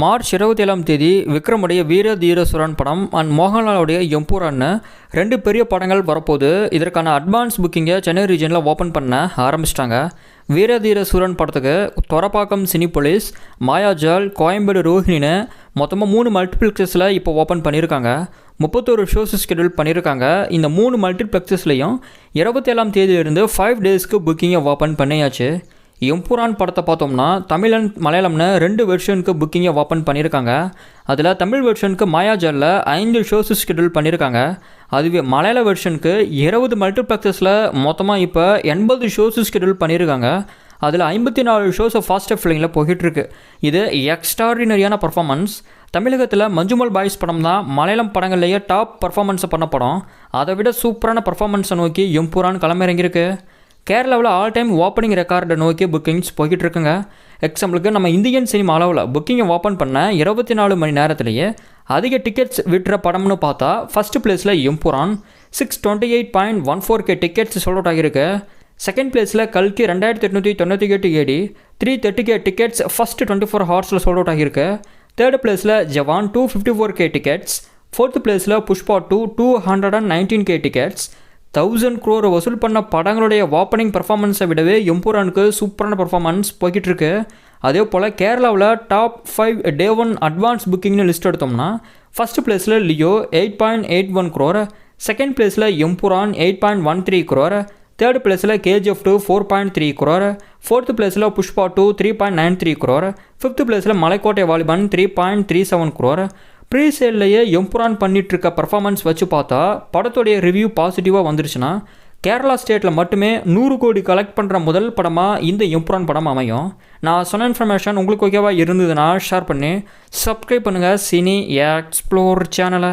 March இருபத்தி ஏழாம் தேதி விக்ரமுடைய வீர தீர சுரன் படம் அண்ட் மோகன்லாலுடைய எம்பூரான்னு ரெண்டு பெரிய படங்கள் வரப்போகுது. இதற்கான அட்வான்ஸ் புக்கிங்கை சென்னை ரீஜனில் ஓப்பன் பண்ண ஆரம்பிச்சிட்டாங்க. வீர தீர சூரன் படத்துக்கு தொரப்பாக்கம் சினி போலீஸ் மாயாஜால் கோயம்பேடு ரோஹிணின்னு மொத்தமாக மூணு மல்டிப்ளெக்ஸஸில் இப்போ ஓப்பன் பண்ணியிருக்காங்க. முப்பத்தோரு ஷோஸ் ஸ்கெடியூல் பண்ணியிருக்காங்க. இந்த மூணு மல்டிப்ளெக்ஸஸ்லையும் இருபத்தேழாம் தேதியிலிருந்து ஃபைவ் டேஸ்க்கு புக்கிங்கை ஓப்பன் பண்ணியாச்சு. எம்புரான் படத்தை பார்த்தோம்னா தமிழ் அண்ட் மலையாளம்னு ரெண்டு வெர்ஷனுக்கு புக்கிங்கை ஓப்பன் பண்ணியிருக்காங்க. அதில் தமிழ் வெர்ஷனுக்கு மாயாஜாலில் ஐந்து ஷோஸ் ஷெடியூல் பண்ணியிருக்காங்க. அதுவே மலையாள வெர்ஷனுக்கு இருபது மல்டிப்ளெக்ஸஸில் மொத்தமாக இப்போ எண்பது ஷோஸ் ஷெடியூல் பண்ணியிருக்காங்க. அதில் ஐம்பத்தி நாலு ஷோஸ் ஃபாஸ்ட் ஃபில்லிங்கில் போயிட்டுருக்கு. இது எக்ஸ்ட்ராடினரியான பர்ஃபார்மன்ஸ் தமிழகத்தில் மஞ்சுமல் பாய்ஸ் படம் தான் மலையாளம் படங்கள்லேயே டாப் பர்ஃபார்மன்ஸை பண்ண படம். அதை விட சூப்பரான பர்ஃபார்மன்ஸை நோக்கி எம்புரான் களமிறங்கியிருக்கு. கேரளாவில் ஆல் டைம் ஓப்பனிங் ரெக்கார்டை நோக்கி புக்கிங்ஸ் போய்கிட்டு இருக்குங்க எக்ஸாம்பிளுக்கு நம்ம இந்தியன் சினிமா அளவில் புக்கிங்கை ஓப்பன் பண்ண இருபத்தி நாலு மணி நேரத்துலேயே அதிக டிக்கெட்ஸ் விட்டுற படம்னு பார்த்தா ஃபஸ்ட் பிளேஸில் Empuraan. Six twenty eight point one four K tickets sold out ஆகியிருக்கு. செகண்ட் பிளேஸில் கல்கி ரெண்டாயிரத்தி எட்நூற்றி தொண்ணூற்றி எட்டு at three thirty K tickets first twenty four ஹார்ஸில் sold out ஆகியிருக்கு. தேர்ட் பிளேஸில் Jawan two fifty four K tickets fourth பிளேஸில் Pushpa two two hundred and nineteen K tickets thousand க்ரோரை வசூல் பண்ண படங்களுடைய ஓப்பனிங் பர்ஃபார்மன்ஸை விடவே எம்பூரானுக்கு சூப்பரான பர்ஃபார்மன்ஸ் போய்கிட்டு இருக்கு. அதே போல் கேரளாவில் top five day one advance புக்கிங்னு list எடுத்தோம்னா ஃபஸ்ட் பிளேஸில் Leo eight point eight one crore second பிளேஸில் Empuraan eight point one three crore third பிளேஸில் KGF two four point three crore fourth பிளேஸில் Pushpa two three point nine three crore fifth பிளேஸில் Malaikottai Vaaliban three point three seven crore pre சேல்லையே Empuraan பண்ணிகிட்ருக்க இருக்க performance வச்சு பார்த்தா படத்துடைய review பாசிட்டிவாக வந்துருச்சுன்னா கேரளா ஸ்டேட்டில் மட்டுமே நூறு கோடி கலெக்ட் பண்ணுற முதல் படமாக இந்த எம்புரான் படம் அமையும். நான் சொன்ன இன்ஃபர்மேஷன் உங்களுக்கு ஓகேவா இருந்ததுன்னா ஷேர் பண்ணி சப்ஸ்கிரைப் பண்ணுங்கள் சினி எக்ஸ்ப்ளோர் சேனலை